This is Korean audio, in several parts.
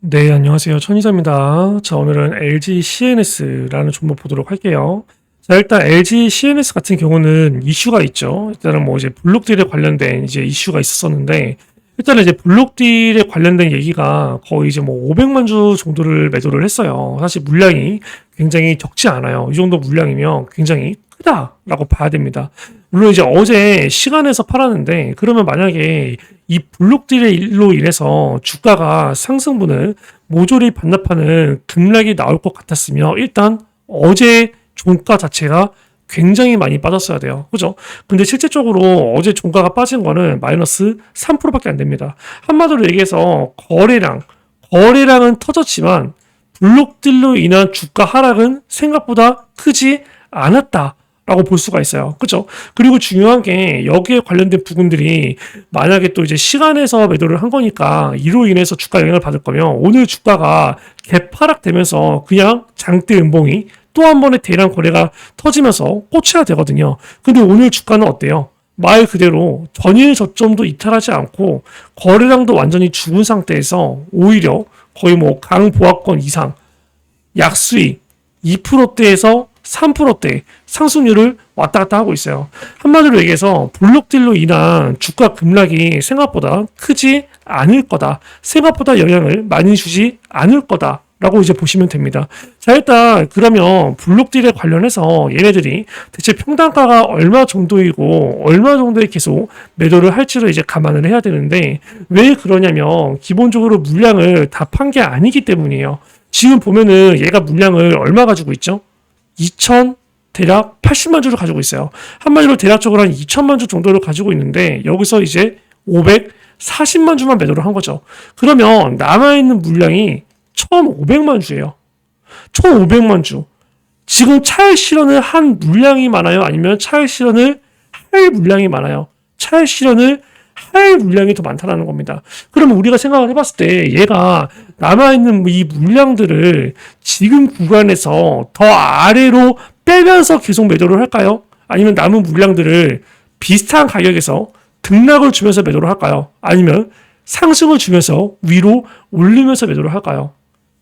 네, 안녕하세요. 천이사입니다. 자, 오늘은 LG CNS라는 종목 보도록 할게요. 자, 일단 LG CNS 같은 경우는 이슈가 있죠. 일단은 뭐 이제 블록딜에 관련된 이제 이슈가 있었었는데, 일단은 이제 블록딜에 관련된 얘기가 거의 이제 뭐 500만 주 정도를 매도를 했어요. 사실 물량이 굉장히 적지 않아요. 이 정도 물량이면 굉장히 크다라고 봐야 됩니다. 물론 이제 어제 시간에서 팔았는데, 그러면 만약에 이 블록딜의 일로 인해서 주가가 상승분을 모조리 반납하는 급락이 나올 것 같았으며 일단 어제 종가 자체가 굉장히 많이 빠졌어야 돼요. 그죠? 근데 실제적으로 어제 종가가 빠진 거는 마이너스 3%밖에 안 됩니다. 한마디로 얘기해서 거래량, 거래량은 터졌지만 블록딜로 인한 주가 하락은 생각보다 크지 않았다. 라고 볼 수가 있어요. 그죠? 그리고 중요한 게 여기에 관련된 부분들이 만약에 또 이제 시간에서 매도를 한 거니까 이로 인해서 주가 영향을 받을 거면 오늘 주가가 개파락되면서 그냥 장대 음봉이 또 한 번의 대량 거래가 터지면서 꽂혀야 되거든요. 근데 오늘 주가는 어때요? 말 그대로 전일 저점도 이탈하지 않고 거래량도 완전히 죽은 상태에서 오히려 거의 뭐 강보합권 이상 약수익 2%대에서 3%대 상승률을 왔다 갔다 하고 있어요. 한마디로 얘기해서 블록딜로 인한 주가 급락이 생각보다 크지 않을 거다. 생각보다 영향을 많이 주지 않을 거다. 라고 이제 보시면 됩니다. 자, 일단, 그러면 블록딜에 관련해서 얘네들이 대체 평단가가 얼마 정도이고, 얼마 정도에 계속 매도를 할지를 이제 감안을 해야 되는데, 왜 그러냐면, 기본적으로 물량을 다 판 게 아니기 때문이에요. 지금 보면은 얘가 물량을 얼마 가지고 있죠? 2천 대략 80만 주를 가지고 있어요. 한마디로 대략적으로 한 2천만 주 정도를 가지고 있는데 여기서 이제 540만 주만 매도를 한 거죠. 그러면 남아있는 물량이 1,500만 주예요. 1,500만 주. 지금 차액 실현을 한 물량이 많아요? 아니면 차액 실현을 할 물량이 많아요? 차액 실현을 할 물량이 더 많다는 겁니다. 그러면 우리가 생각을 해봤을 때 얘가 남아있는 이 물량들을 지금 구간에서 더 아래로 빼면서 계속 매도를 할까요? 아니면 남은 물량들을 비슷한 가격에서 등락을 주면서 매도를 할까요? 아니면 상승을 주면서 위로 올리면서 매도를 할까요?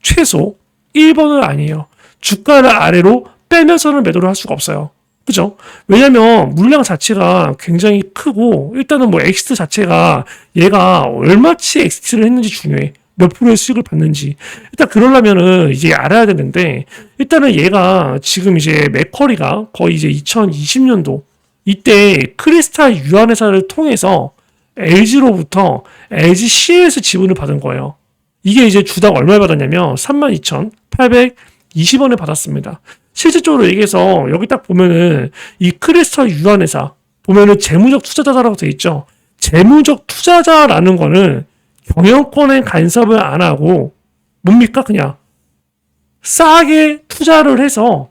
최소 1번은 아니에요. 주가를 아래로 빼면서는 매도를 할 수가 없어요. 그죠? 왜냐면 물량 자체가 굉장히 크고 일단은 뭐 엑시트 자체가 얘가 얼마치 엑시트를 했는지 중요해. 몇 프로의 수익을 받는지. 일단 그러려면은 이제 알아야 되는데 일단은 얘가 지금 이제 맥커리가 거의 이제 2020년도 이때 크리스탈 유한 회사를 통해서 LG로부터 LG CS 지분을 받은 거예요. 이게 이제 주당 얼마에 받았냐면 32,820원에 받았습니다. 실질적으로 얘기해서 여기 딱 보면은 이 크리스탈 유한회사 보면은 재무적 투자자라고 돼 있죠. 재무적 투자자라는 거는 경영권의 간섭을 안 하고 뭡니까 그냥 싸게 투자를 해서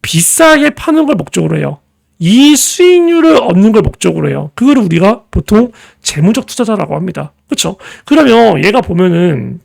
비싸게 파는 걸 목적으로 해요. 이 수익률을 얻는 걸 목적으로 해요. 그거를 우리가 보통 재무적 투자자라고 합니다. 그렇죠? 그러면 얘가 보면은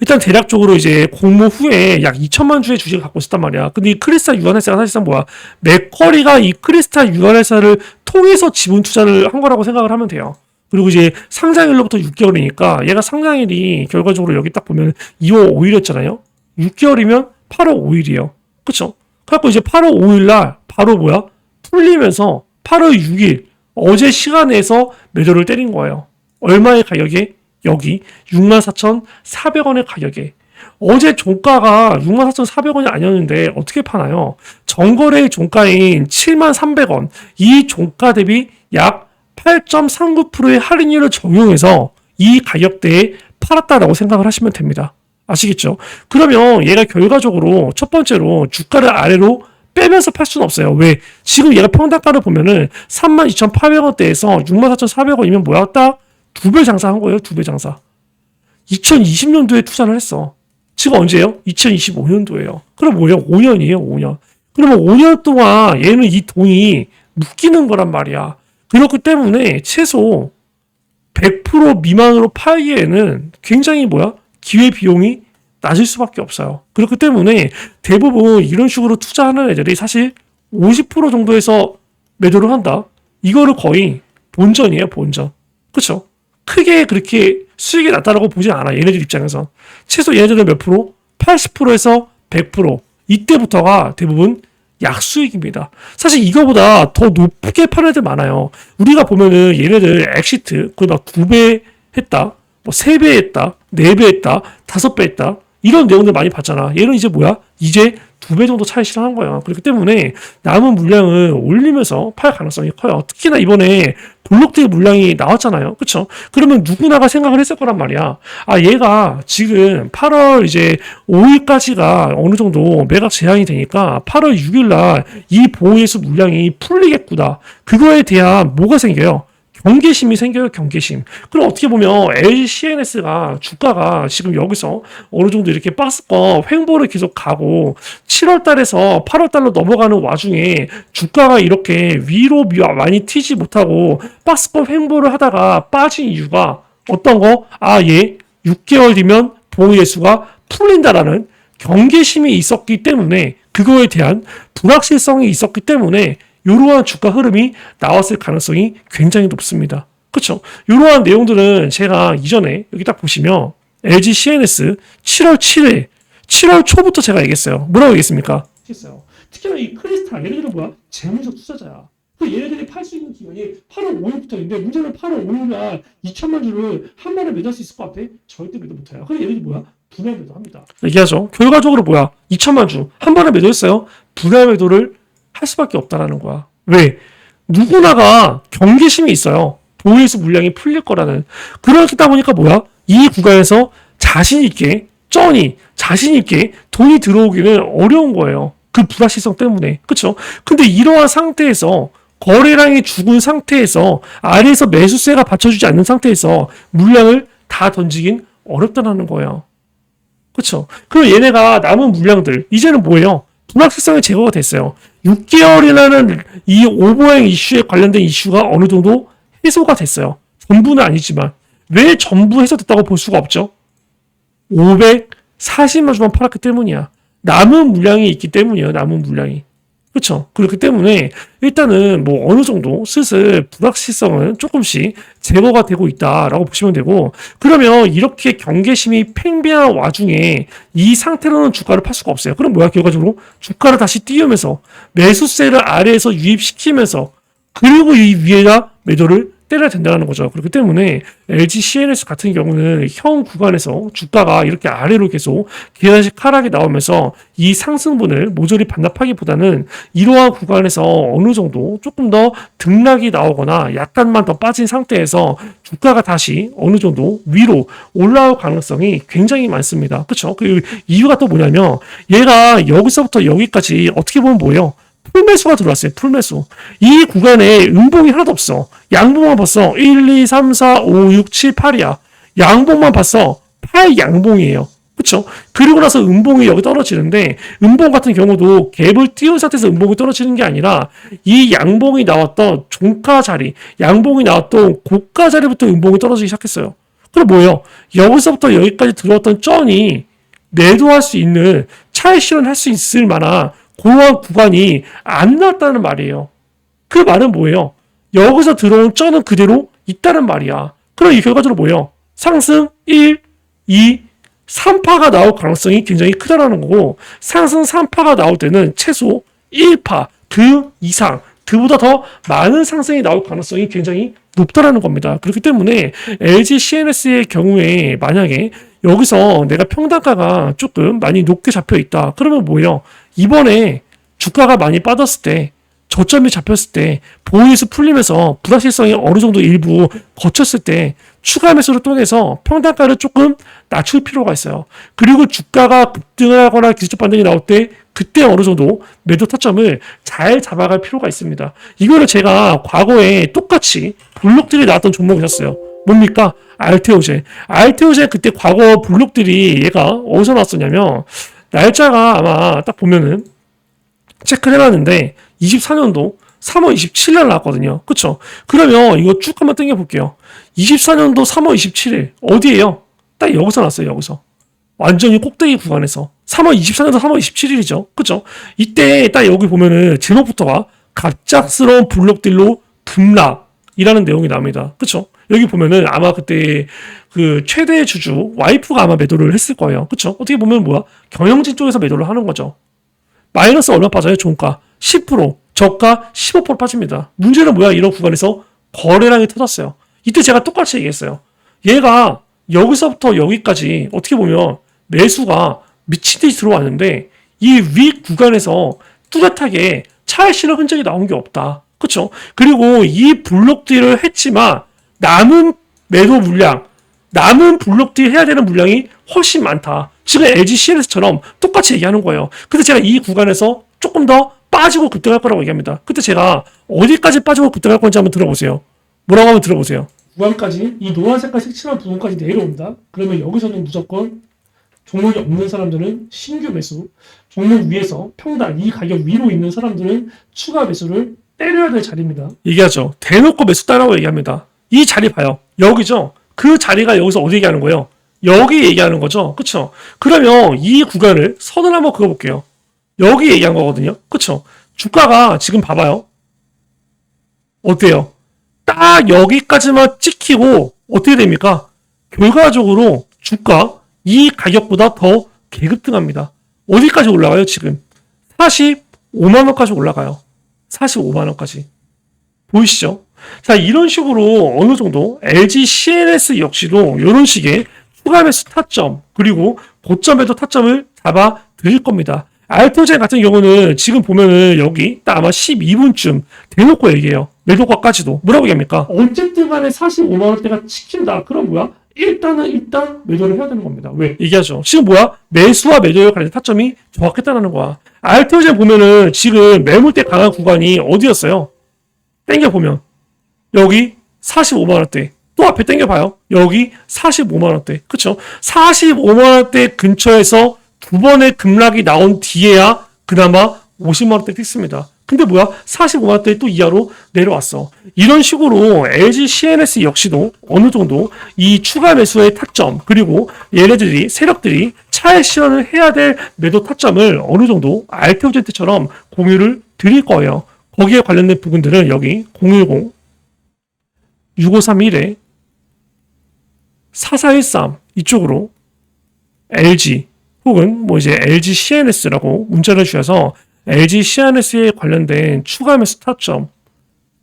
일단 대략적으로 이제 공모 후에 약 2천만 주의 주식을 갖고 있었단 말이야. 근데 이 크리스탈 유한회사가 사실상 뭐야? 맥커리가 이 크리스탈 유한회사를 통해서 지분 투자를 한 거라고 생각을 하면 돼요. 그리고 이제 상장일로부터 6개월이니까 얘가 상장일이 결과적으로 여기 딱 보면 2월 5일이었잖아요. 6개월이면 8월 5일이에요. 그쵸? 그래갖고 이제 8월 5일 날 바로 뭐야? 풀리면서 8월 6일 어제 시간에서 매도를 때린 거예요. 얼마의 가격에? 여기 64,400원의 가격에 어제 종가가 64,400원이 아니었는데 어떻게 파나요? 정거래 종가인 73,300원 이 종가 대비 약 8.39%의 할인율을 적용해서 이 가격대에 팔았다라고 생각을 하시면 됩니다. 아시겠죠? 그러면 얘가 결과적으로 첫 번째로 주가를 아래로 빼면서 팔 수는 없어요. 왜? 지금 얘가 평단가를 보면은 32,800원대에서 64,400원이면 뭐야? 딱 두 배 장사한 거예요. 두 배 장사. 2020년도에 투자를 했어. 지금 언제예요? 2025년도예요. 그럼 뭐예요? 5년이에요. 5년. 그러면 5년 동안 얘는 이 돈이 묶이는 거란 말이야. 그렇기 때문에 최소 100% 미만으로 팔기에는 굉장히 뭐야? 기회 비용이 낮을 수밖에 없어요. 그렇기 때문에 대부분 이런 식으로 투자하는 애들이 사실 50% 정도에서 매도를 한다. 이거를 거의 본전이에요, 본전. 그쵸? 크게 그렇게 수익이 낮다라고 보진 않아. 얘네들 입장에서. 최소 얘네들은 몇 프로? 80%에서 100% 이때부터가 대부분 약수익입니다. 사실 이거보다 더 높게 파는 애들 많아요. 우리가 보면은 얘네들 엑시트 그거 막 9배 했다, 뭐 3배 했다, 4배 했다, 5배 했다 이런 내용들 많이 봤잖아. 얘는 이제 뭐야? 이제 두 배 정도 차이 실현한 거야. 그렇기 때문에 남은 물량을 올리면서 팔 가능성이 커요. 특히나 이번에 블록들의 물량이 나왔잖아요. 그쵸? 그러면 누구나가 생각을 했을 거란 말이야. 아, 얘가 지금 8월 이제 5일까지가 어느 정도 매각 제한이 되니까 8월 6일날 이 보호예수 물량이 풀리겠구나. 그거에 대한 뭐가 생겨요? 경계심이 생겨요, 경계심. 그럼 어떻게 보면 LG CNS가 주가가 지금 여기서 어느 정도 이렇게 박스권 횡보를 계속 가고 7월 달에서 8월 달로 넘어가는 와중에 주가가 이렇게 위로 미- 많이 튀지 못하고 박스권 횡보를 하다가 빠진 이유가 어떤 거? 아, 얘 6개월 뒤면 보호예수가 풀린다라는 경계심이 있었기 때문에 그거에 대한 불확실성이 있었기 때문에 이러한 주가 흐름이 나왔을 가능성이 굉장히 높습니다. 그렇죠? 이러한 내용들은 제가 이전에 여기 딱 보시면 LG CNS 7월 7일, 7월 초부터 제가 얘기했어요. 뭐라고 얘기했습니까? 했어요. 특히나 이 크리스탈 얘네들은 뭐야? 재무적 투자자야. 그 얘네들이 팔 수 있는 기간이 8월 5일부터인데 문제는 8월 5일날 2천만 주를 한 번에 매도할 수 있을 것 같아? 절대 매도 못해요. 그럼 얘네들이 뭐야? 분할 매도합니다. 얘기하죠. 결과적으로 뭐야? 2천만 주 한 번에 매도했어요. 분할 매도를 할 수밖에 없다라는 거야. 왜? 누구나가 경계심이 있어요. 보유수 물량이 풀릴 거라는. 그러다 보니까 뭐야? 이 구간에서 자신 있게 쩌니 자신 있게 돈이 들어오기는 어려운 거예요. 그 불확실성 때문에. 그쵸? 근데 이러한 상태에서 거래량이 죽은 상태에서 아래에서 매수세가 받쳐주지 않는 상태에서 물량을 다 던지긴 어렵다는 거예요. 그쵸? 그럼 얘네가 남은 물량들, 이제는 뭐예요? 불확실성이 제거가 됐어요. 6개월이라는 이 오버행 이슈에 관련된 이슈가 어느 정도 해소가 됐어요. 전부는 아니지만. 왜 전부 해소됐다고 볼 수가 없죠? 540만 주만 팔았기 때문이야. 남은 물량이 있기 때문이에요. 남은 물량이. 그렇죠. 그렇기 때문에 일단은 뭐 어느 정도 슬슬 불확실성은 조금씩 제거가 되고 있다라고 보시면 되고 그러면 이렇게 경계심이 팽배한 와중에 이 상태로는 주가를 팔 수가 없어요. 그럼 뭐야 결과적으로 주가를 다시 띄우면서 매수세를 아래에서 유입시키면서 그리고 이 위에다 매도를 때려야 된다는 거죠. 그렇기 때문에 LG CNS 같은 경우는 현 구간에서 주가가 이렇게 아래로 계속 계단식 하락이 나오면서 이 상승분을 모조리 반납하기보다는 이러한 구간에서 어느 정도 조금 더 등락이 나오거나 약간만 더 빠진 상태에서 주가가 다시 어느 정도 위로 올라올 가능성이 굉장히 많습니다. 그렇죠? 그 이유가 또 뭐냐면 얘가 여기서부터 여기까지 어떻게 보면 뭐예요? 풀매수가 들어왔어요. 풀매수. 이 구간에 음봉이 하나도 없어. 양봉만 봤어. 1, 2, 3, 4, 5, 6, 7, 8이야. 양봉만 봤어. 8 양봉이에요. 그쵸? 그리고 나서 음봉이 여기 떨어지는데, 음봉 같은 경우도 갭을 띄운 상태에서 음봉이 떨어지는 게 아니라, 이 양봉이 나왔던 종가 자리, 양봉이 나왔던 고가 자리부터 음봉이 떨어지기 시작했어요. 그럼 뭐예요? 여기서부터 여기까지 들어왔던 쩐이 매도할 수 있는, 차익 실현할 수 있을 만한 그러한 구간이 안 나왔다는 말이에요. 그 말은 뭐예요? 여기서 들어온 쩌는 그대로 있다는 말이야. 그럼 이 결과적으로 뭐예요? 상승 1, 2, 3파가 나올 가능성이 굉장히 크다라는 거고 상승 3파가 나올 때는 최소 1파 그 이상 그보다 더 많은 상승이 나올 가능성이 굉장히 높다라는 겁니다. 그렇기 때문에 LG CNS의 경우에 만약에 여기서 내가 평단가가 조금 많이 높게 잡혀 있다. 그러면 뭐예요? 이번에 주가가 많이 빠졌을 때 저점이 잡혔을 때 보이스 풀리면서 불확실성이 어느 정도 일부 거쳤을 때 추가 매수를 통해서 평단가를 조금 낮출 필요가 있어요. 그리고 주가가 급등하거나 기술적 반등이 나올 때 그때 어느 정도 매도 타점을 잘 잡아갈 필요가 있습니다. 이거를 제가 과거에 똑같이 블록들이 나왔던 종목이 있었어요. 뭡니까? 알테오제. 알테오제 그때 과거 블록들이 얘가 어디서 나왔었냐면 날짜가 아마 딱 보면은 체크를 해봤는데 24년도 3월 27일 나왔거든요. 그쵸? 그러면 이거 쭉 한번 당겨볼게요. 24년도 3월 27일 어디에요? 딱 여기서 났어요. 여기서. 완전히 꼭대기 구간에서 3월 24년도 3월 27일이죠. 그쵸? 이때 딱 여기 보면은 제목부터가 갑작스러운 블록들로 급락이라는 내용이 나옵니다. 그쵸? 여기 보면은 아마 그때 그 최대 주주 와이프가 아마 매도를 했을 거예요. 그쵸? 어떻게 보면 뭐야? 경영진 쪽에서 매도를 하는 거죠. 마이너스 얼마 빠져요? 종가 10%, 저가 15% 빠집니다. 문제는 뭐야? 이런 구간에서 거래량이 터졌어요. 이때 제가 똑같이 얘기했어요. 얘가 여기서부터 여기까지 어떻게 보면 매수가 미친 듯이 들어왔는데 이 위 구간에서 뚜렷하게 차에 실어 흔적이 나온 게 없다. 그쵸? 그리고 이 블록딜을 했지만 남은 매도 물량, 남은 블록딜 해야 되는 물량이 훨씬 많다. 지금 LG CNS처럼 똑같이 얘기하는 거예요. 근데 제가 이 구간에서 조금 더 빠지고 급등할 거라고 얘기합니다. 그때 제가 어디까지 빠지고 급등할 건지 한번 들어보세요. 뭐라고 한번 들어보세요. 구간까지 이 노란 색깔 색칠한 부분까지 내려온다. 그러면 여기서는 무조건 종목이 없는 사람들은 신규 매수, 종목 위에서 평단 이 가격 위로 있는 사람들은 추가 매수를 때려야 될 자리입니다. 얘기하죠. 대놓고 매수 따라고 얘기합니다. 이 자리 봐요. 여기죠. 그 자리가 여기서 어디 얘기하는 거예요? 여기 얘기하는 거죠. 그쵸? 그러면 이 구간을 선을 한번 그어볼게요. 여기 얘기한 거거든요. 그쵸? 주가가 지금 봐봐요. 어때요? 딱 여기까지만 찍히고 어떻게 됩니까? 결과적으로 주가 이 가격보다 더 개급등합니다. 어디까지 올라가요, 지금? 45만원까지 올라가요. 45만원까지. 보이시죠? 자, 이런 식으로 어느 정도 LG CNS 역시도 이런 식의 추가 매수 타점, 그리고 고점에도 타점을 잡아 드릴 겁니다. 알토젠 같은 경우는 지금 보면은 여기 딱 아마 12분쯤 대놓고 얘기해요. 매도가까지도. 뭐라고 얘기합니까? 어쨌든 간에 45만원대가 찍힌다. 그럼 뭐야? 일단은 일단 매도를 해야 되는 겁니다. 왜? 얘기하죠. 지금 뭐야? 매수와 매도에 관련 타점이 정확했다는 거야. 알토젠 보면은 지금 매물대 강한 구간이 어디였어요? 땡겨보면. 여기 45만원대. 또 앞에 땡겨봐요. 여기 45만원대. 그쵸? 45만원대 근처에서 두 번의 급락이 나온 뒤에야 그나마 50만원대 찍습니다. 근데 뭐야? 45만원대 또 이하로 내려왔어. 이런 식으로 LG CNS 역시도 어느 정도 이 추가 매수의 타점, 그리고 얘네들이, 세력들이 차에 실현을 해야 될 매도 타점을 어느 정도 알테오젠트처럼 공유를 드릴 거예요. 거기에 관련된 부분들은 여기 010 6531에 4413 이쪽으로 LG 혹은 뭐 이제 LG CNS라고 문자를 주셔서 LG CNS에 관련된 추가 매수 타점,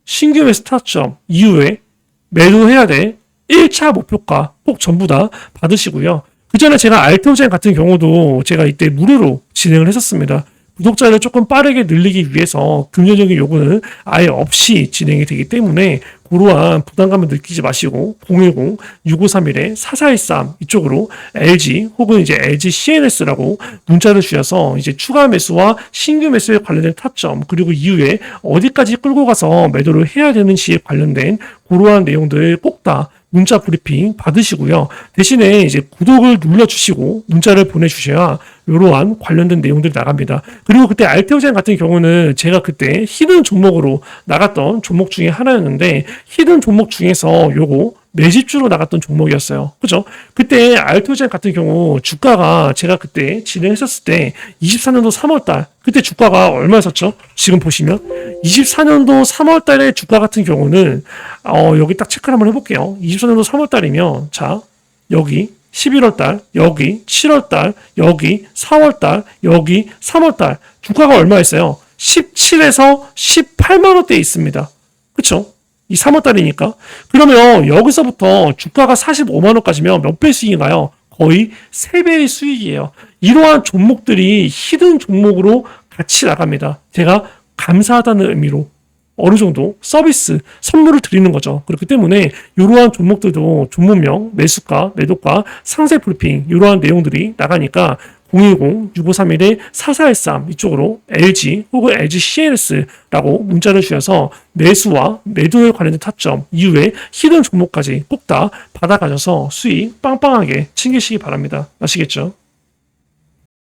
신규 매수 타점 이후에 매도해야 될 1차 목표가 꼭 전부 다 받으시고요. 그 전에 제가 알테오젠 같은 경우도 제가 이때 무료로 진행을 했었습니다. 구독자를 조금 빠르게 늘리기 위해서 금전적인 요구는 아예 없이 진행이 되기 때문에 그러한 부담감을 느끼지 마시고 010-6531-4413 이쪽으로 LG 혹은 이제 LG CNS라고 문자를 주셔서 이제 추가 매수와 신규 매수에 관련된 타점 그리고 이후에 어디까지 끌고 가서 매도를 해야 되는지에 관련된 그러한 내용들 꼭 다 문자 브리핑 받으시고요. 대신에 이제 구독을 눌러주시고 문자를 보내주셔야 이러한 관련된 내용들이 나갑니다. 그리고 그때 알테오젠 같은 경우는 제가 그때 히든 종목으로 나갔던 종목 중에 하나였는데 히든 종목 중에서 요거 매집주로 나갔던 종목이었어요. 그죠? 그때 알토젠 같은 경우 주가가 제가 그때 진행했었을 때 24년도 3월달 그때 주가가 얼마였었죠? 지금 보시면 24년도 3월달에 주가 같은 경우는 어, 여기 딱 체크를 한번 해볼게요. 24년도 3월달이면 자 여기 11월달, 여기 7월달, 여기 4월달, 여기 3월달 주가가 얼마였어요? 17에서 18만 원대에 있습니다. 그쵸? 이 3월달이니까. 그러면 여기서부터 주가가 45만 원까지면 몇 배 수익인가요? 거의 3배의 수익이에요. 이러한 종목들이 히든 종목으로 같이 나갑니다. 제가 감사하다는 의미로 어느 정도 서비스, 선물을 드리는 거죠. 그렇기 때문에 이러한 종목들도 종목명, 매수가, 매도가, 상세 브리핑 이러한 내용들이 나가니까 010-6531-4413 이쪽으로 LG 혹은 LG CNS라고 문자를 주셔서 매수와 매도에 관련된 타점 이후에 히든 종목까지 꼭 다 받아가셔서 수익 빵빵하게 챙기시기 바랍니다. 아시겠죠?